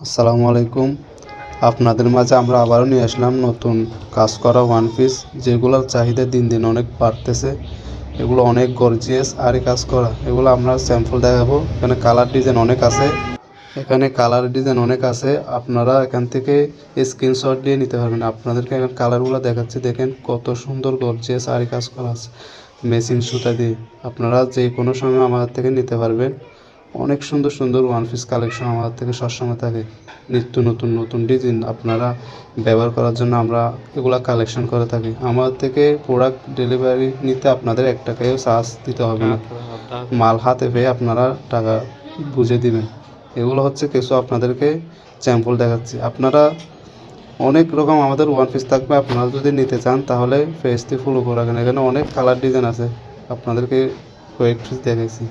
আসসালামু আলাইকুম। আপনাদের মাঝে আমরা আবারও নিয়ে আসলাম নতুন কাজ করা ওয়ান পিস যেগুলোর চাহিদা দিন দিন অনেক বাড়তেছে। এগুলো অনেক গর্জিয়াস আরই কাজ করা। এগুলো আমরা স্যাম্পল দেখাবো। এখানে কালার ডিজাইন অনেক আছে। এখানে কালার ডিজাইন অনেক আছে। আপনারা এখান থেকে স্ক্রিনশট দিয়ে নিতে পারবেন। আপনাদেরকে এখন কালারগুলো দেখাচ্ছি। দেখেন কত সুন্দর গর্জিয়াস আরই কাজ করা আছে। মেশিন সুতা দিয়ে। আপনারা যে কোনো সময় আমাদের থেকে নিতে পারবেন। অনেক সুন্দর সুন্দর ওয়ান পিস কালেকশন আমাদের থেকে সবসময় থাকে। নিত্য নতুন নতুন ডিজাইন আপনারা ব্যবহার করার জন্য আমরা এগুলা কালেকশন করে থাকি। আমাদের থেকে প্রোডাক্ট ডেলিভারি নিতে আপনাদের এক টাকায়ও চার্জ দিতে হবে না। মাল হাতে পেয়ে আপনারা টাকা বুঝে দিবেন। এগুলো হচ্ছে কিছু আপনাদেরকে স্যাম্পল দেখাচ্ছি। আপনারা অনেক রকম আমাদের ওয়ান পিস থাকবে, আপনারা যদি নিতে চান তাহলে ফেসটি ফলো করে রাখেন। এখানে অনেক কালার ডিজাইন আছে। আপনাদেরকে কয়েক পিস দেখাইছি।